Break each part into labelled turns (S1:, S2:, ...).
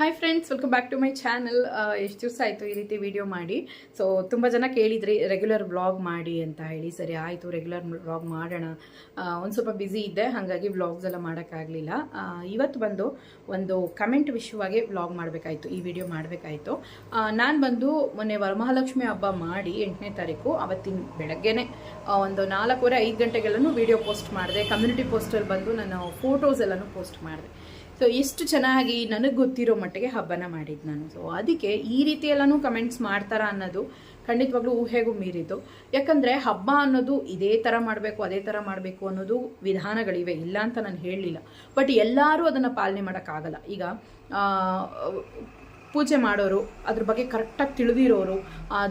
S1: Hi friends welcome back to my channel ಎಷ್ಟು ದಿವಸ ಆಯಿತು ಈ ರೀತಿ ವಿಡಿಯೋ ಮಾಡಿ? ಸೊ ತುಂಬ ಜನ ಕೇಳಿದ್ರಿ ರೆಗ್ಯುಲರ್ ವ್ಲಾಗ್ ಮಾಡಿ ಅಂತ ಹೇಳಿ. ಸರಿ, ಆಯಿತು ರೆಗ್ಯುಲರ್ ವ್ಲಾಗ್ ಮಾಡೋಣ. ಒಂದು ಸ್ವಲ್ಪ ಬ್ಯುಸಿ ಇದ್ದೆ, ಹಾಗಾಗಿ ವ್ಲಾಗ್ಸ್ ಎಲ್ಲ ಮಾಡೋಕ್ಕಾಗಲಿಲ್ಲ. ಇವತ್ತು ಬಂದು ಒಂದು ಕಮೆಂಟ್ ವಿಷಯವಾಗಿ ವ್ಲಾಗ್ ಮಾಡಬೇಕಾಯಿತು, ಈ ವಿಡಿಯೋ ಮಾಡಬೇಕಾಯಿತು. ನಾನು ಬಂದು ಮೊನ್ನೆ ವರಮಹಾಲಕ್ಷ್ಮಿ ಹಬ್ಬ ಮಾಡಿ ಎಂಟನೇ ತಾರೀಕು, ಅವತ್ತಿನ ಬೆಳಗ್ಗೆನೆ ಒಂದು ನಾಲ್ಕೂವರೆ ಐದು ಗಂಟೆಗೆಲ್ಲೂ ವಿಡಿಯೋ ಪೋಸ್ಟ್ ಮಾಡಿದೆ. ಕಮ್ಯುನಿಟಿ ಪೋಸ್ಟಲ್ಲಿ ಬಂದು ನಾನು ಫೋಟೋಸ್ ಎಲ್ಲನೂ ಪೋಸ್ಟ್ ಮಾಡಿದೆ. ಸೊ ಎಷ್ಟು ಚೆನ್ನಾಗಿ ನನಗೆ ಗೊತ್ತಿರೋ ಮಟ್ಟಿಗೆ ಹಬ್ಬನ ಮಾಡಿದ್ದು ನಾನು. ಸೊ ಅದಕ್ಕೆ ಈ ರೀತಿ ಎಲ್ಲಾನು ಕಮೆಂಟ್ಸ್ ಮಾಡ್ತಾರ ಅನ್ನೋದು ಖಂಡಿತವಾಗ್ಲೂ ಊಹೆಗೂ ಮೀರಿತು ಯಾಕಂದರೆ ಹಬ್ಬ ಅನ್ನೋದು ಇದೇ ಥರ ಮಾಡಬೇಕು, ಅದೇ ಥರ ಮಾಡಬೇಕು ಅನ್ನೋದು ವಿಧಾನಗಳಿವೆ, ಇಲ್ಲ ಅಂತ ನಾನು ಹೇಳಲಿಲ್ಲ. ಬಟ್ ಎಲ್ಲರೂ ಅದನ್ನು ಪಾಲನೆ ಮಾಡೋಕ್ಕಾಗಲ್ಲ. ಈಗ ಪೂಜೆ ಮಾಡೋರು, ಅದ್ರ ಬಗ್ಗೆ ಕರೆಕ್ಟಾಗಿ ತಿಳಿದಿರೋರು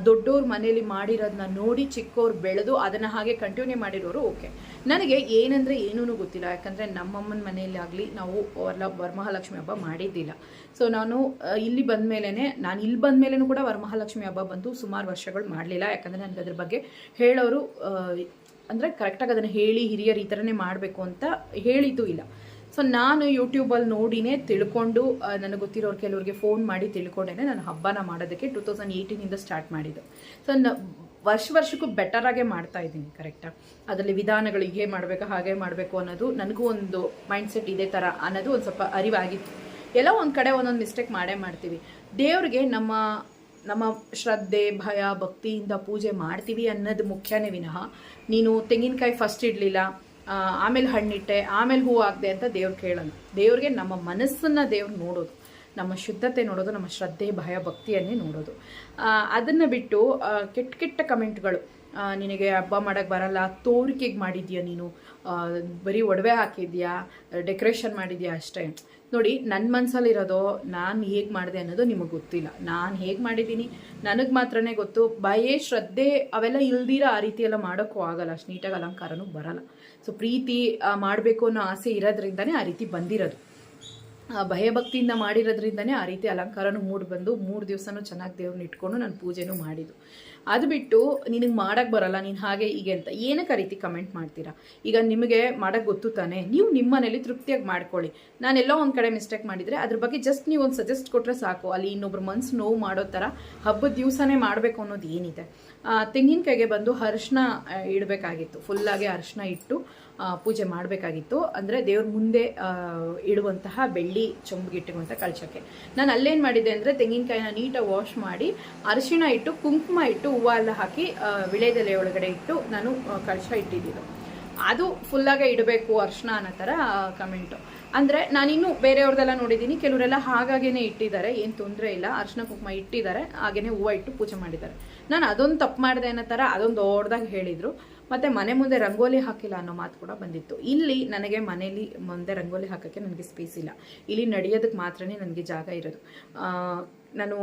S1: ದೊಡ್ಡವ್ರ ಮನೇಲಿ ಮಾಡಿರೋದನ್ನ ನೋಡಿ ಚಿಕ್ಕವ್ರು ಬೆಳೆದು ಅದನ್ನು ಹಾಗೆ ಕಂಟಿನ್ಯೂ ಮಾಡಿರೋರು ಓಕೆ ನನಗೆ ಏನಂದರೆ ಏನೂ ಗೊತ್ತಿಲ್ಲ, ಯಾಕಂದರೆ ನಮ್ಮಮ್ಮನ ಮನೆಯಲ್ಲಿ ಆಗಲಿ ನಾವು ವರಲ ವರಮಹಾಲಕ್ಷ್ಮಿ ಹಬ್ಬ ಮಾಡಿದ್ದಿಲ್ಲ. ಸೊ ನಾನು ಇಲ್ಲಿ ಬಂದ ಮೇಲೇ ನಾನು ಇಲ್ಲಿ ಬಂದ ಮೇಲೂ ಕೂಡ ವರಮಹಾಲಕ್ಷ್ಮಿ ಹಬ್ಬ ಬಂದು ಸುಮಾರು ವರ್ಷಗಳು ಮಾಡಲಿಲ್ಲ, ಯಾಕಂದರೆ ನನಗೆ ಅದ್ರ ಬಗ್ಗೆ ಹೇಳೋರು ಅಂದರೆ ಕರೆಕ್ಟಾಗಿ ಅದನ್ನು ಹೇಳಿ ಹಿರಿಯರು ಈ ಥರನೇ ಮಾಡಬೇಕು ಅಂತ ಹೇಳಿದ್ದು ಇಲ್ಲ. ಸೊ ನಾನು ಯೂಟ್ಯೂಬಲ್ಲಿ ನೋಡಿನೇ ತಿಳ್ಕೊಂಡು ನನಗೆ ಗೊತ್ತಿರೋರು ಕೆಲವ್ರಿಗೆ ಫೋನ್ ಮಾಡಿ ತಿಳ್ಕೊಂಡೇನೆ ನಾನು ಹಬ್ಬನ ಮಾಡೋದಕ್ಕೆ ಟೂ ತೌಸಂಡ್ ಏಯ್ಟೀನಿಂದ ಸ್ಟಾರ್ಟ್ ಮಾಡಿದ್ದು. ಸೊ ನ, ವರ್ಷ ವರ್ಷಕ್ಕೂ ಬೆಟರಾಗೇ ಮಾಡ್ತಾ ಇದ್ದೀನಿ ಕರೆಕ್ಟಾಗಿ ಅದರಲ್ಲಿ ವಿಧಾನಗಳು ಹೇಗೆ ಮಾಡಬೇಕು, ಹಾಗೆ ಮಾಡಬೇಕು ಅನ್ನೋದು ನನಗೂ ಒಂದು ಮೈಂಡ್ಸೆಟ್ ಇದೇ ಥರ ಅನ್ನೋದು ಒಂದು ಸ್ವಲ್ಪ ಅರಿವಾಗಿತ್ತು. ಎಲ್ಲ ಒಂದು ಕಡೆ ಒಂದೊಂದು ಮಿಸ್ಟೇಕ್ ಮಾಡೇ ಮಾಡ್ತೀವಿ. ದೇವ್ರಿಗೆ ನಮ್ಮ ನಮ್ಮ ಶ್ರದ್ಧೆ, ಭಯ, ಭಕ್ತಿಯಿಂದ ಪೂಜೆ ಮಾಡ್ತೀವಿ ಅನ್ನೋದು ಮುಖ್ಯನೇ ವಿನಃ. ನೀನು ತೆಂಗಿನಕಾಯಿ ಫಸ್ಟ್ ಇಡಲಿಲ್ಲ ಆಮೇಲೆ ಹಣ್ಣಿಟ್ಟೆ, ಆಮೇಲೆ ಹೂ ಆಗದೆ ಅಂತ ದೇವ್ರು ಕೇಳೋದು ದೇವ್ರಿಗೆ ನಮ್ಮ ಮನಸ್ಸನ್ನು ದೇವ್ರು ನೋಡೋದು. ನಮ್ಮ ಶುದ್ಧತೆ ನೋಡೋದು, ನಮ್ಮ ಶ್ರದ್ಧೆ, ಭಯ, ಭಕ್ತಿಯನ್ನೇ ನೋಡೋದು. ಅದನ್ನು ಬಿಟ್ಟು ಕೆಟ್ಟ ಕೆಟ್ಟ ಕಮೆಂಟ್ಗಳು. ನಿನಗೆ ಹಬ್ಬ ಮಾಡೋಕ್ಕೆ ಬರಲ್ಲ, ತೋರಿಕೆಗೆ ಮಾಡಿದ್ಯಾ ನೀನು? ಬರೀ ಒಡವೆ ಹಾಕಿದ್ಯಾ? ಡೆಕೋರೇಷನ್ ಮಾಡಿದ್ಯಾ ಅಷ್ಟೇ? ನೋಡಿ ನನ್ನ ಮನಸ್ಸಲ್ಲಿರೋದು ನಾನು ಹೇಗೆ ಮಾಡಿದೆ ಅನ್ನೋದು ನಿಮಗೆ ಗೊತ್ತಿಲ್ಲ. ನಾನು ಹೇಗೆ ಮಾಡಿದ್ದೀನಿ? ನನಗೆ ಮಾತ್ರನೇ ಗೊತ್ತು ಭಯ ಶ್ರದ್ಧೆ ಅವೆಲ್ಲ ಇಲ್ದಿರ ಆ ರೀತಿಯೆಲ್ಲ ಮಾಡೋಕ್ಕೂ ಆಗಲ್ಲ. ಅಷ್ಟು ನೀಟಾಗಿ ಅಲಂಕಾರನೂ ಬರಲ್ಲ. ಸೊ ಪ್ರೀತಿ ಮಾಡಬೇಕು ಅನ್ನೋ ಆಸೆ ಇರೋದ್ರಿಂದನೇ ಆ ರೀತಿ ಬಂದಿರೋದು. ಭಯಭಕ್ತಿಯಿಂದ ಮಾಡಿರೋದ್ರಿಂದನೇ ಆ ರೀತಿ ಅಲಂಕಾರನೂ ಮೂಡಿ ಬಂದು ಮೂರು ದಿವಸನೂ ಚೆನ್ನಾಗಿ ದೇವ್ರನ್ನ ಇಟ್ಕೊಂಡು ನಾನು ಪೂಜೆನೂ ಮಾಡಿದ್ದು. ಅದು ಬಿಟ್ಟು ನಿನಗೆ ಮಾಡೋಕ್ಕೆ ಬರಲ್ಲ, ನೀನು ಹಾಗೆ ಹೀಗೆ ಅಂತ ಏನಕ್ಕೆ ಆ ರೀತಿ ಕಮೆಂಟ್ ಮಾಡ್ತೀರಾ? ಈಗ ನಿಮಗೆ ಮಾಡೋಕ್ಕೆ ಗೊತ್ತು ತಾನೇ? ನೀವು ನಿಮ್ಮ ಮನೇಲಿ ತೃಪ್ತಿಯಾಗಿ ಮಾಡ್ಕೊಳ್ಳಿ. ನಾನೆಲ್ಲೋ ಒಂದು ಕಡೆ ಮಿಸ್ಟೇಕ್ ಮಾಡಿದರೆ ಅದ್ರ ಬಗ್ಗೆ ಜಸ್ಟ್ ನೀವು ಒಂದು ಸಜೆಸ್ಟ್ ಕೊಟ್ಟರೆ ಸಾಕು. ಅಲ್ಲಿ ಇನ್ನೊಬ್ರು ಮನ್ಸು ನೋವು ಮಾಡೋ ಥರ ಹಬ್ಬದ ದಿವಸನೇ ಮಾಡಬೇಕು ಅನ್ನೋದು ಏನಿದೆ? ತೆಂಗಿನಕಾಯಿಗೆ ಬಂದು ಅರ್ಶನ ಇಡಬೇಕಾಗಿತ್ತು. ಫುಲ್ಲಾಗಿ ಅರ್ಶನ ಇಟ್ಟು ಪೂಜೆ ಮಾಡಬೇಕಾಗಿತ್ತು. ಅಂದರೆ ದೇವ್ರ ಮುಂದೆ ಇಡುವಂತಹ ಬೆಳ್ಳಿ ಚೊಂಬಿಗೆ ಇಟ್ಟಿರುವಂಥ ಕಳಶಕ್ಕೆ ನಾನು ಅಲ್ಲೇನು ಮಾಡಿದ್ದೆ ಅಂದರೆ ತೆಂಗಿನಕಾಯಿನ ನೀಟಾಗಿ ವಾಶ್ ಮಾಡಿ, ಅರಿಶಿಣ ಇಟ್ಟು, ಕುಂಕುಮ ಇಟ್ಟು ಹೂವು ಎಲ್ಲ ಹಾಕಿ ವಿಳೆದೆಲೆ ಒಳಗಡೆ ಇಟ್ಟು ನಾನು ಕಳಶ ಇಟ್ಟಿದ್ದಿದ್ದು ಅದು ಫುಲ್ಲಾಗೆ ಇಡಬೇಕು ಅರ್ಶನ ಅನ್ನೋ ಥರ ಕಮೆಂಟು ಅಂದರೆ ನಾನಿನ್ನೂ ಬೇರೆಯವ್ರದ್ದೆಲ್ಲ ನೋಡಿದ್ದೀನಿ, ಕೆಲವರೆಲ್ಲ ಹಾಗಾಗೇ ಇಟ್ಟಿದ್ದಾರೆ, ಏನು ತೊಂದರೆ ಇಲ್ಲ. ಅರ್ಶನ ಕುಂಕುಮ ಇಟ್ಟಿದ್ದಾರೆ ಹಾಗೆಯೇ ಹೂವು ಇಟ್ಟು ಪೂಜೆ ಮಾಡಿದ್ದಾರೆ. ನಾನು ಅದೊಂದು ತಪ್ಪು ಮಾಡಿದೆ ಅನ್ನೋ ಥರ ಅದೊಂದು ದೊಡ್ಡದಾಗಿ ಹೇಳಿದರು. ಮತ್ತು ಮನೆ ಮುಂದೆ ರಂಗೋಲಿ ಹಾಕಿಲ್ಲ ಅನ್ನೋ ಮಾತು ಕೂಡ ಬಂದಿತ್ತು. ಇಲ್ಲಿ ನನಗೆ ಮನೇಲಿ ಮುಂದೆ ರಂಗೋಲಿ ಹಾಕೋಕ್ಕೆ ನನಗೆ ಸ್ಪೇಸ್ ಇಲ್ಲ. ಇಲ್ಲಿ ನಡೆಯೋದಕ್ಕೆ ಮಾತ್ರನೇ ನನಗೆ ಜಾಗ ಇರೋದು. ನಾನು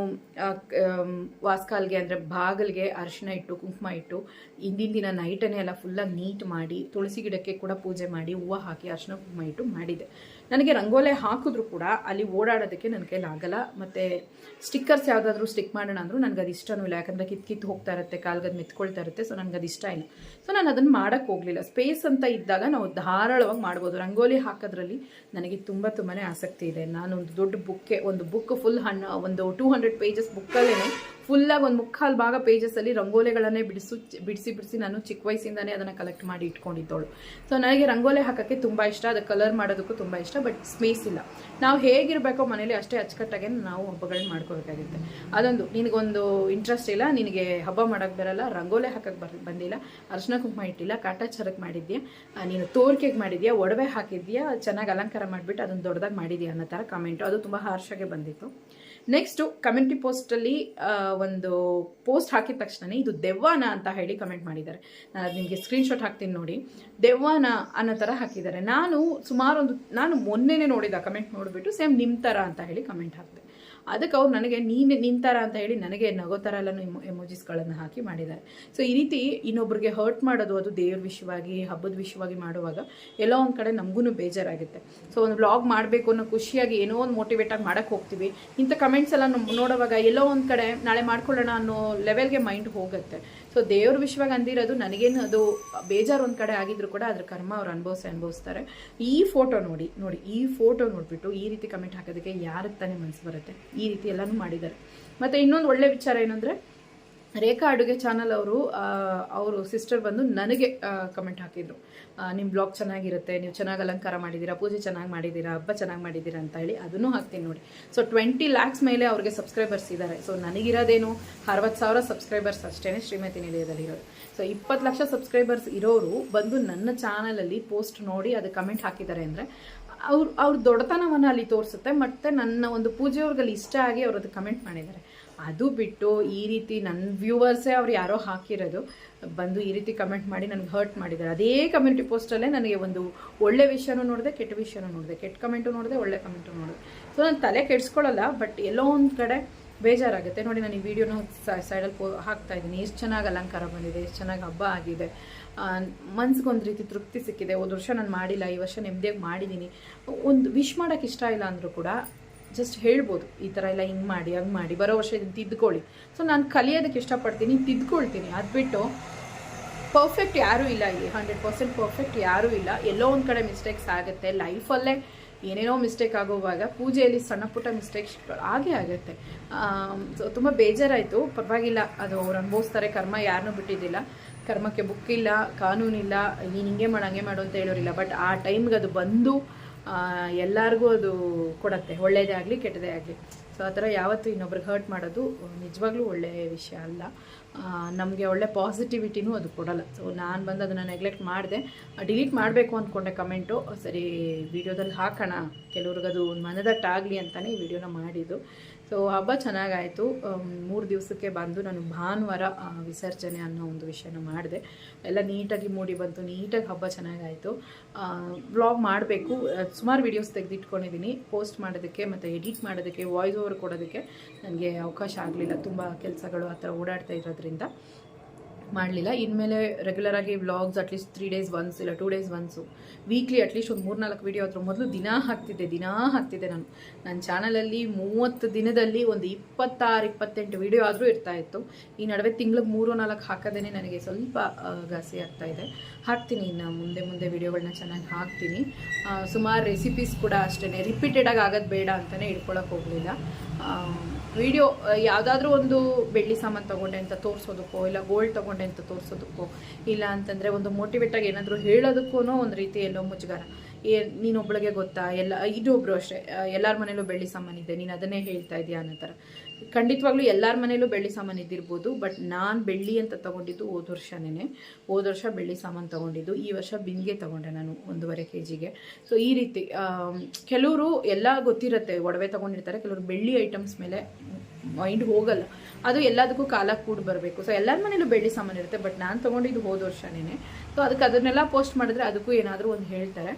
S1: ವಾಸ್ಕಾಲ್ಗೆ ಅಂದರೆ ಬಾಗಿಲಿಗೆ ಅರಿಶಿನ ಇಟ್ಟು, ಕುಂಕುಮ ಇಟ್ಟು, ಹಿಂದಿನ ದಿನ ನೈಟನ್ನೇ ಎಲ್ಲ ಫುಲ್ಲಾಗಿ ನೀಟ್ ಮಾಡಿ, ತುಳಸಿ ಗಿಡಕ್ಕೆ ಕೂಡ ಪೂಜೆ ಮಾಡಿ, ಹೂವು ಹಾಕಿ ಅರಿಶಿನ ಕುಂಕುಮ ಇಟ್ಟು ಮಾಡಿದ್ದೆ ನನಗೆ ರಂಗೋಲೆ ಹಾಕಿದ್ರು ಕೂಡ ಅಲ್ಲಿ ಓಡಾಡೋದಕ್ಕೆ ನನ್ನ ಕೈಲಾಗಲ್ಲ ಮತ್ತು ಸ್ಟಿಕ್ಕರ್ಸ್ ಯಾವುದಾದ್ರೂ ಸ್ಟಿಕ್ ಮಾಡೋಣ ಅಂದರೂ ನನಗೆ ಅದು ಇಷ್ಟನೂ ಇಲ್ಲ. ಯಾಕಂದರೆ ಕಿತ್ ಕಿತ್ತು ಹೋಗ್ತಾ ಇರುತ್ತೆ ಕಾಲ್ಗದ್ ಮೆತ್ಕೊಳ್ತಾ ಇರುತ್ತೆ ಸೊ ನನಗೆ ಅದು ಇಷ್ಟ ಇಲ್ಲ. ಸೊ ನಾನು ಅದನ್ನು ಮಾಡೋಕ್ಕೆ ಹೋಗಲಿಲ್ಲ. ಸ್ಪೇಸ್ ಅಂತ ಇದ್ದಾಗ ನಾವು ಧಾರಾಳವಾಗಿ ಮಾಡ್ಬೋದು. ರಂಗೋಲಿ ಹಾಕೋದ್ರಲ್ಲಿ ನನಗೆ ತುಂಬ ತುಂಬಾ ಆಸಕ್ತಿ ಇದೆ. ನಾನು ಒಂದು ದೊಡ್ಡ ಬುಕ್ಕೆ, ಒಂದು ಬುಕ್ ಫುಲ್ ಹಣ್ಣು, ಒಂದು ಟೂ ಹಂಡ್ರೆಡ್ ಪೇಜಸ್ ಬುಕ್ಕಲ್ಲೇ ಫುಲ್ಲಾಗಿ ಒಂದು ಮುಕ್ಕಾಲು ಭಾಗ ಪೇಜಸಲ್ಲಿ ರಂಗೋಲೆಗಳನ್ನೇ ಬಿಡಿಸು, ಬಿಡಿಸಿ ಬಿಡಿಸಿ ನಾನು ಚಿಕ್ಕ ವಯಸ್ಸಿಂದಾನೇ ಅದನ್ನು ಕಲೆಕ್ಟ್ ಮಾಡಿ ಇಟ್ಕೊಂಡಿದ್ದವಳು ಸೊ ನನಗೆ ರಂಗೋಲೆ ಹಾಕೋಕ್ಕೆ ತುಂಬ ಇಷ್ಟ, ಅದು ಕಲರ್ ಮಾಡೋದಕ್ಕೂ ತುಂಬ ಇಷ್ಟ ಬಟ್ ಸ್ಪೇಸ್ ಇಲ್ಲ. ನಾವು ಹೇಗಿರಬೇಕೋ ಮನೇಲಿ ಅಷ್ಟೇ ಅಚ್ಚುಕಟ್ಟಾಗೆ ನಾವು ಹಬ್ಬಗಳನ್ನ ಮಾಡ್ಕೋಬೇಕಾಗುತ್ತೆ ಅದೊಂದು, ನಿನಗೊಂದು ಇಂಟ್ರೆಸ್ಟ್ ಇಲ್ಲ, ನಿನಗೆ ಹಬ್ಬ ಮಾಡೋಕ್ಕೆ ಬರಲ್ಲ, ರಂಗೋಲೆ ಹಾಕಕ್ಕೆ ಬರ್, ಬಂದಿಲ್ಲ ಅರ್ಶಿನ ಕುಂಕುಮ ಇಟ್ಟಿಲ್ಲ ಕಾಟಾಚಾರಕ್ಕೆ ಮಾಡಿದ್ಯಾ ನೀನು ತೋರಿಕೆಗೆ ಮಾಡಿದ್ಯಾ, ಒಡವೆ ಹಾಕಿದ್ಯಾ, ಚೆನ್ನಾಗಿ ಅಲಂಕಾರ ಮಾಡಿಬಿಟ್ಟು ಅದನ್ನು ದೊಡ್ಡದಾಗಿ ಮಾಡಿದ್ಯಾ ಅನ್ನೋ ಥರ ಕಮೆಂಟು ಅದು ತುಂಬ ಹಾರ್ಷಾಗೆ ಬಂದಿತ್ತು. ನೆಕ್ಸ್ಟು ಕಮ್ಯುನಿಟಿ ಪೋಸ್ಟಲ್ಲಿ ಒಂದು ಪೋಸ್ಟ್ ಹಾಕಿದ ತಕ್ಷಣ ಇದು ದೆವ್ವಾನ ಅಂತ ಹೇಳಿ ಕಮೆಂಟ್ ಮಾಡಿದ್ದಾರೆ. ನಾನು ನಿಮಗೆ ಸ್ಕ್ರೀನ್ಶಾಟ್ ಹಾಕ್ತೀನಿ ನೋಡಿ. ದೆವ್ವಾನ ಅನ್ನೋ ಥರ ಹಾಕಿದ್ದಾರೆ. ನಾನು ಸುಮಾರು ಒಂದು ನಾನು ಮೊನ್ನೆನೇ ನೋಡಿದ ಕಮೆಂಟ್ ನೋಡಿಬಿಟ್ಟು ಸೇಮ್ ನಿಮ್ಮ ಥರ ಅಂತ ಹೇಳಿ ಕಮೆಂಟ್ ಹಾಕಿದೆ. ಅದಕ್ಕೆ ಅವ್ರು ನನಗೆ ನೀನು ನಿಂತಾರ ಅಂತ ಹೇಳಿ ನನಗೆ ನಗೋ ಥರ ಎಲ್ಲ ಎಮೋ ಎಮೋಜಿಸ್ಗಳನ್ನು ಹಾಕಿ ಮಾಡಿದ್ದಾರೆ. ಸೊ ಈ ರೀತಿ ಇನ್ನೊಬ್ರಿಗೆ ಹರ್ಟ್ ಮಾಡೋದು ಅದು ದೇವ್ರ ವಿಷಯವಾಗಿ ಹಬ್ಬದ ವಿಷಯವಾಗಿ ಮಾಡುವಾಗ ಎಲ್ಲೋ ಒಂದು ಕಡೆ ನಮಗೂ ಬೇಜಾರಾಗುತ್ತೆ. ಸೊ ಒಂದು ವ್ಲಾಗ್ ಮಾಡಬೇಕು ಅನ್ನೋ ಖುಷಿಯಾಗಿ ಏನೋ ಒಂದು ಮೋಟಿವೇಟ್ ಆಗಿ ಮಾಡೋಕ್ಕೆ ಹೋಗ್ತೀವಿ. ಇಂಥ ಕಮೆಂಟ್ಸ್ ಎಲ್ಲ ನೋಡುವಾಗ ಎಲ್ಲೋ ಒಂದು ಕಡೆ ನಾಳೆ ಮಾಡ್ಕೊಳ್ಳೋಣ ಅನ್ನೋ ಲೆವೆಲ್ಗೆ ಮೈಂಡ್ ಹೋಗುತ್ತೆ. ಸೊ ದೇವ್ರ ವಿಶ್ವಾಗ ಅಂದಿರೋದು ನನಗೇನು ಅದು ಬೇಜಾರು ಒಂದು ಕಡೆ ಆಗಿದ್ರು ಕೂಡ ಅದ್ರ ಕರ್ಮ ಅವ್ರು ಅನುಭವಿಸಿ ಅನುಭವಿಸ್ತಾರೆ. ಈ ಫೋಟೋ ನೋಡಿ ನೋಡಿ, ಈ ಫೋಟೋ ನೋಡಿಬಿಟ್ಟು ಈ ರೀತಿ ಕಮೆಂಟ್ ಹಾಕೋದಕ್ಕೆ ಯಾರಿಗೆ ತಾನೇ ಮನಸ್ಸು ಬರುತ್ತೆ? ಈ ರೀತಿ ಎಲ್ಲನೂ ಮಾಡಿದ್ದಾರೆ. ಮತ್ತು ಇನ್ನೊಂದು ಒಳ್ಳೆ ವಿಚಾರ ಏನಂದರೆ ರೇಖಾ ಅಡುಗೆ ಚಾನಲ್ ಅವರು ಅವರು ಸಿಸ್ಟರ್ ಬಂದು ನನಗೆ ಕಮೆಂಟ್ ಹಾಕಿದ್ರು. ನಿಮ್ಮ ಬ್ಲಾಗ್ ಚೆನ್ನಾಗಿರುತ್ತೆ, ನೀವು ಚೆನ್ನಾಗಿ ಅಲಂಕಾರ ಮಾಡಿದ್ದೀರಾ ಪೂಜೆ ಚೆನ್ನಾಗಿ ಮಾಡಿದ್ದೀರಾ ಹಬ್ಬ ಚೆನ್ನಾಗಿ ಮಾಡಿದ್ದೀರಾ ಅಂತ ಹೇಳಿ ಅದನ್ನು ಹಾಕ್ತೀನಿ ನೋಡಿ. ಸೊ ಟ್ವೆಂಟಿ ಲ್ಯಾಕ್ಸ್ ಮೇಲೆ ಅವ್ರಿಗೆ ಸಬ್ಸ್ಕ್ರೈಬರ್ಸ್ ಇದ್ದಾರೆ ಸೊ ನನಗಿರೋದೇನು ಅರವತ್ತು ಸಾವಿರ ಸಬ್ಸ್ಕ್ರೈಬರ್ಸ್ ಅಷ್ಟೇ ಶ್ರೀಮತಿ ನಿಲಯದಲ್ಲಿ ಇರೋದು. ಸೊ ಇಪ್ಪತ್ತು ಲಕ್ಷ ಸಬ್ಸ್ಕ್ರೈಬರ್ಸ್ ಇರೋರು ಬಂದು ನನ್ನ ಚಾನಲಲ್ಲಿ ಪೋಸ್ಟ್ ನೋಡಿ ಅದು ಕಮೆಂಟ್ ಹಾಕಿದ್ದಾರೆ ಅಂದರೆ, ಅವ್ರು, ಅವ್ರ ದೊಡ್ಡತನವನ್ನು ಅಲ್ಲಿ ತೋರಿಸುತ್ತೆ, ಮತ್ತು ನನ್ನ ಒಂದು ಪೂಜೆಯವ್ರಿಗೆ ಇಷ್ಟ ಆಗಿ ಅವರು ಅದು ಕಮೆಂಟ್ ಮಾಡಿದ್ದಾರೆ. ಅದು ಬಿಟ್ಟು ಈ ರೀತಿ ನನ್ನ ವ್ಯೂವರ್ಸೇ ಅವ್ರು ಯಾರೋ ಹಾಕಿರೋದು, ಬಂದು ಈ ರೀತಿ ಕಮೆಂಟ್ ಮಾಡಿ ನನಗೆ ಹರ್ಟ್ ಮಾಡಿದ್ದಾರೆ ಅದೇ ಕಮ್ಯುನಿಟಿ ಪೋಸ್ಟಲ್ಲೇ ನನಗೆ ಒಂದು ಒಳ್ಳೆ ವಿಷಯನೂ ನೋಡಿದೆ, ಕೆಟ್ಟ ವಿಷಯನೂ ನೋಡಿದೆ. ಕೆಟ್ಟ ಕಮೆಂಟು ನೋಡಿದೆ, ಒಳ್ಳೆ ಕಮೆಂಟು ನೋಡಿದೆ. ಸೊ ನಾನು ತಲೆ ಕೆಡಿಸ್ಕೊಳ್ಳಲ್ಲ ಬಟ್ ಎಲ್ಲೋ ಒಂದು ಕಡೆ ಬೇಜಾರಾಗುತ್ತೆ. ನೋಡಿ ನಾನು ಈ ವಿಡಿಯೋನ ಸೈಡಲ್ಲಿ ಪೋ, ಹಾಕ್ತಾ ಇದ್ದೀನಿ. ಎಷ್ಟು ಚೆನ್ನಾಗಿ ಅಲಂಕಾರ ಬಂದಿದೆ, ಎಷ್ಟು ಚೆನ್ನಾಗಿ ಹಬ್ಬ ಆಗಿದೆ. ಮನ್ಸಿಗೊಂದು ರೀತಿ ತೃಪ್ತಿ ಸಿಕ್ಕಿದೆ. ಒಂದು ವರ್ಷ ನಾನು ಮಾಡಿಲ್ಲ, ಈ ವರ್ಷ ನೆಮ್ಮದಿಯಾಗಿ ಮಾಡಿದ್ದೀನಿ ಒಂದು ವಿಶ್ ಮಾಡೋಕ್ಕೆ ಇಷ್ಟ ಇಲ್ಲ ಅಂದರೂ ಕೂಡ ಜಸ್ಟ್ ಹೇಳ್ಬೋದು, ಈ ಥರ ಎಲ್ಲ ಹಿಂಗೆ ಮಾಡಿ, ಹಂಗೆ ಮಾಡಿ, ಬರೋ ವರ್ಷ ಇದನ್ನು ತಿದ್ಕೊಳ್ಳಿ. ಸೊ ನಾನು ಕಲಿಯೋದಕ್ಕೆ ಇಷ್ಟಪಡ್ತೀನಿ, ತಿದ್ಕೊಳ್ತೀನಿ. ಅದು ಬಿಟ್ಟು ಪರ್ಫೆಕ್ಟ್ ಯಾರೂ ಇಲ್ಲ ಇಲ್ಲಿ ಹಂಡ್ರೆಡ್ ಪರ್ಸೆಂಟ್ ಪರ್ಫೆಕ್ಟ್ ಯಾರೂ ಇಲ್ಲ. ಎಲ್ಲೋ ಒಂದು ಕಡೆ ಮಿಸ್ಟೇಕ್ಸ್ ಆಗುತ್ತೆ ಲೈಫಲ್ಲೇ ಏನೇನೋ ಮಿಸ್ಟೇಕ್ ಆಗೋವಾಗ ಪೂಜೆಯಲ್ಲಿ ಸಣ್ಣ ಪುಟ್ಟ ಮಿಸ್ಟೇಕ್ಸ್ ಆಗೇ ಆಗುತ್ತೆ. ಸೊ ತುಂಬ ಬೇಜಾರಾಯಿತು. ಪರವಾಗಿಲ್ಲ, ಅದು ಅವ್ರು ಅನುಭವಿಸ್ತಾರೆ, ಕರ್ಮ ಯಾರನ್ನೂ ಬಿಟ್ಟಿದ್ದಿಲ್ಲ. ಕರ್ಮಕ್ಕೆ ಬುಕ್ ಇಲ್ಲ, ಕಾನೂನಿಲ್ಲ, ನೀನು ಹಿಂಗೆ ಮಾಡು, ಹಂಗೆ ಮಾಡು ಅಂತ ಹೇಳೋರಿಲ್ಲ. ಬಟ್ ಆ ಟೈಮ್ಗೆ ಅದು ಬಂದು ಎಲ್ಲರಿಗೂ ಅದು ಕೊಡತ್ತೆ, ಒಳ್ಳೇದೇ ಆಗಲಿ ಕೆಟ್ಟದೇ ಆಗಲಿ. ಸೊ ಆ ಥರ ಯಾವತ್ತೂ ಇನ್ನೊಬ್ರಿಗೆ ಹರ್ಟ್ ಮಾಡೋದು ನಿಜವಾಗ್ಲೂ ಒಳ್ಳೆಯ ವಿಷಯ ಅಲ್ಲ. ನಮಗೆ ಒಳ್ಳೆ ಪಾಸಿಟಿವಿಟಿನೂ ಅದು ಕೊಡಲ್ಲ. ಸೊ ನಾನು ಬಂದು ಅದನ್ನು ನೆಗ್ಲೆಕ್ಟ್ ಮಾಡಿದೆ. ಡಿಲೀಟ್ ಮಾಡಬೇಕು ಅಂದ್ಕೊಂಡೆ ಕಮೆಂಟು ಸರಿ, ವಿಡಿಯೋದಲ್ಲಿ ಹಾಕೋಣ. ಕೆಲವ್ರಿಗೆ ಅದು ಒಂದು ಮನದಟ್ಟಾಗಲಿ ಅಂತಲೇ ಈ ವಿಡಿಯೋನ ಮಾಡಿದ್ದು. ಸೊ ಹಬ್ಬ ಚೆನ್ನಾಗಾಯಿತು. ಮೂರು ದಿವಸಕ್ಕೆ ಬಂದು ನಾನು ಭಾನುವಾರ ವಿಸರ್ಜನೆ ಅನ್ನೋ ಒಂದು ವಿಷಯನ ಮಾಡಿದೆ. ಎಲ್ಲ ನೀಟಾಗಿ ಮೂಡಿ ಬಂತು. ನೀಟಾಗಿ ಹಬ್ಬ ಚೆನ್ನಾಗಾಯಿತು. ವ್ಲಾಗ್ ಮಾಡಬೇಕು. ಸುಮಾರು ವೀಡಿಯೋಸ್ ತೆಗೆದಿಟ್ಕೊಂಡಿದ್ದೀನಿ ಪೋಸ್ಟ್ ಮಾಡೋದಕ್ಕೆ ಮತ್ತು ಎಡಿಟ್ ಮಾಡೋದಕ್ಕೆ ವಾಯ್ಸ್ ಓವರ್ ಕೊಡೋದಕ್ಕೆ ನನಗೆ ಅವಕಾಶ ಆಗಲಿಲ್ಲ. ತುಂಬ ಕೆಲಸಗಳು ಆ ಥರ ಓಡಾಡ್ತಾ ಇರೋದ್ರಿಂದ. ಮಾಡಲಿಲ್ಲ. ಇನ್ಮೇಲೆ ರೆಗ್ಯುಲರಾಗಿ vlogs at least three days once ಇಲ್ಲ two days once weekly at least ಒಂದು ಮೂರು ನಾಲ್ಕು ವೀಡಿಯೋ ಅದ್ರ ಮೊದಲು ದಿನ ಹಾಕ್ತಿದ್ದೆ ದಿನ ಹಾಕ್ತಿದ್ದೆ ನಾನು. ನನ್ನ ಚಾನಲಲ್ಲಿ ಮೂವತ್ತು ದಿನದಲ್ಲಿ ಒಂದು ಇಪ್ಪತ್ತಾರು, ಇಪ್ಪತ್ತೆಂಟು ವೀಡಿಯೋ ಆದರೂ ಇರ್ತಾ ಇತ್ತು. ಈ ನಡುವೆ ತಿಂಗ್ಳಿಗೆ ಮೂರು ನಾಲ್ಕು ಹಾಕೋದೇ ನನಗೆ ಸ್ವಲ್ಪ ಘಾಸಿ ಇದೆ. ಹಾಕ್ತೀನಿ, ಇನ್ನು ಮುಂದೆ ಮುಂದೆ ವೀಡಿಯೋಗಳನ್ನ ಚೆನ್ನಾಗಿ ಹಾಕ್ತೀನಿ. ಸುಮಾರು ರೆಸಿಪೀಸ್ ಕೂಡ ಅಷ್ಟೇ ರಿಪೀಟೆಡಾಗಿ ಆಗೋದು ಬೇಡ ಅಂತಲೇ ಇಟ್ಕೊಳಕ್ಕೆ ಹೋಗಲಿಲ್ಲ. ವಿಡಿಯೋ ಯಾವುದಾದ್ರೂ ಒಂದು ಬೆಳ್ಳಿ ಸಾಮಾನು ತೊಗೊಂಡೆ ಅಂತ ತೋರಿಸೋದಕ್ಕೋ, ಇಲ್ಲ ಗೋಲ್ಡ್ ತೊಗೊಂಡೆ ಅಂತ ತೋರಿಸೋದಕ್ಕೋ, ಇಲ್ಲ ಅಂತಂದರೆ ಒಂದು ಮೋಟಿವೇಟಾಗಿ ಏನಾದರೂ ಹೇಳೋದಕ್ಕೂ ಒಂದು ರೀತಿ ಎಲ್ಲೋ ಮುಜುಗಾರ. ಏ ನೀನೊಬ್ಬಳಿಗೆ ಗೊತ್ತಾ? ಎಲ್ಲ ಇದೊಬ್ಬರು ಅಷ್ಟೇ. ಎಲ್ಲರ ಮನೇಲೂ ಬೆಳ್ಳಿ ಸಾಮಾನಿದೆ ನೀನು ಅದನ್ನೇ ಹೇಳ್ತಾ ಇದೆಯಾ ಅನ್ನೋ ಥರ ಖಂಡಿತವಾಗ್ಲೂ ಎಲ್ಲರ ಮನೇಲೂ ಬೆಳ್ಳಿ ಸಾಮಾನು ಇದ್ದಿರ್ಬೋದು ಬಟ್ ನಾನು ಬೆಳ್ಳಿ ಅಂತ ತಗೊಂಡಿದ್ದು ಹೋದ ವರ್ಷನೇ ಹೋದ ವರ್ಷ ಬೆಳ್ಳಿ ಸಾಮಾನು ತಗೊಂಡಿದ್ದು, ಈ ವರ್ಷ ಬಿಂದಿಗೆ ತಗೊಂಡೆ ನಾನು ಒಂದೂವರೆ ಕೆ ಜಿಗೆ ಸೊ ಈ ರೀತಿ ಕೆಲವರು ಎಲ್ಲ ಗೊತ್ತಿರುತ್ತೆ, ಒಡವೆ ತಗೊಂಡಿರ್ತಾರೆ, ಕೆಲವರು ಬೆಳ್ಳಿ ಐಟಮ್ಸ್ ಮೇಲೆ ಮೈಂಡ್ ಹೋಗಲ್ಲ. ಅದು ಎಲ್ಲದಕ್ಕೂ ಕಾಲ ಕೂಡ ಬರಬೇಕು. ಸೊ ಎಲ್ಲರ ಮನೇಲೂ ಬೆಳ್ಳಿ ಸಾಮಾನು ಇರುತ್ತೆ ಬಟ್ ನಾನು ತೊಗೊಂಡಿದ್ದು ಹೋದ ವರ್ಷನೇ ಸೊ ಅದಕ್ಕೆ ಅದನ್ನೆಲ್ಲ ಪೋಸ್ಟ್ ಮಾಡಿದ್ರೆ ಅದಕ್ಕೂ ಏನಾದರೂ ಒಂದು ಹೇಳ್ತಾರೆ.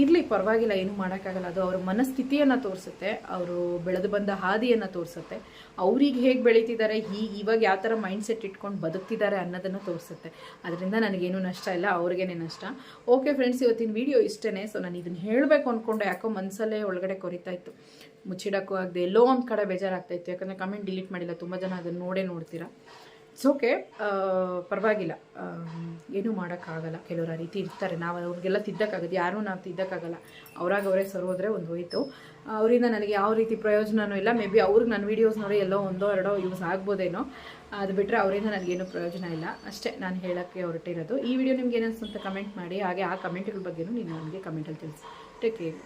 S1: ಇರಲಿ, ಪರವಾಗಿಲ್ಲ, ಏನು ಮಾಡೋಕ್ಕಾಗಲ್ಲ. ಅದು ಅವ್ರ ಮನಸ್ಥಿತಿಯನ್ನು ತೋರಿಸುತ್ತೆ, ಅವರು ಬೆಳೆದು ಬಂದ ಹಾದಿಯನ್ನು ತೋರಿಸುತ್ತೆ. ಅವ್ರಿಗೆ ಹೇಗೆ ಬೆಳೀತಿದ್ದಾರೆ ಹೀಗೆ ಇವಾಗ ಯಾವ ಥರ ಮೈಂಡ್ ಸೆಟ್ ಇಟ್ಕೊಂಡು ಬದುಕ್ತಿದ್ದಾರೆ ಅನ್ನೋದನ್ನು ತೋರಿಸುತ್ತೆ. ಅದರಿಂದ ನನಗೇನು ನಷ್ಟ ಇಲ್ಲ, ಅವ್ರಿಗೇನೆ ನಷ್ಟ. ಓಕೆ ಫ್ರೆಂಡ್ಸ್ ಇವತ್ತಿನ ವಿಡಿಯೋ ಇಷ್ಟೇ ಸೊ ನಾನು ಇದನ್ನು ಹೇಳಬೇಕು ಅಂದ್ಕೊಂಡು ಯಾಕೋ ಮನಸ್ಸಲ್ಲೇ ಒಳಗಡೆ ಕೊರಿತಾ ಇತ್ತು. ಮುಚ್ಚಿಡೋಕ್ಕೂ ಆಗದೆ ಎಲ್ಲೋ ಒಂದು ಕಡೆ ಬೇಜಾರಾಗ್ತಾಯಿತ್ತು ಯಾಕಂದರೆ ಕಮೆಂಟ್ ಡಿಲೀಟ್ ಮಾಡಿಲ್ಲ. ತುಂಬ ಜನ ಅದನ್ನು ನೋಡೇ ನೋಡ್ತೀರಾ. ಇಟ್ಸ್ ಓಕೆ ಪರವಾಗಿಲ್ಲ. ಏನೂ ಮಾಡೋಕ್ಕಾಗಲ್ಲ. ಕೆಲವರು ಆ ರೀತಿ ಇರ್ತಾರೆ. ನಾವು ಅವ್ರಿಗೆಲ್ಲ ತಿದ್ದಕ್ಕಾಗದು ಯಾರೂ ನಾವು ತಿದ್ದಕ್ಕಾಗಲ್ಲ. ಅವ್ರಾಗ ಅವರೇ ಸರೋದ್ರೆ ಒಂದು ಹೋಯಿತು. ಅವರಿಂದ ನನಗೆ ಯಾವ ರೀತಿ ಪ್ರಯೋಜನವೂ ಇಲ್ಲ. ಮೇ ಬಿ ಅವ್ರಿಗೆ ನನ್ನ ವೀಡಿಯೋಸ್ ನೋಡಿ ಎಲ್ಲೋ ಒಂದೋ ಎರಡೋ ಯೂಸ್ ಆಗ್ಬೋದೇನೋ. ಅದು ಬಿಟ್ಟರೆ ಅವರಿಂದ ನನಗೇನು ಪ್ರಯೋಜನ ಇಲ್ಲ. ಅಷ್ಟೇ ನಾನು ಹೇಳೋಕ್ಕೆ ಹೊರಟಿರೋದು ಈ ವಿಡಿಯೋ ನಿಮ್ಗೆ ಏನಿಸ್ತು ಅಂತ ಕಮೆಂಟ್ ಮಾಡಿ. ಹಾಗೆ ಆ ಕಮೆಂಟ್ಗಳ ಬಗ್ಗೆನೂ ನೀವು ನನಗೆ ಕಮೆಂಟಲ್ಲಿ ತಿಳಿಸಿ. Take care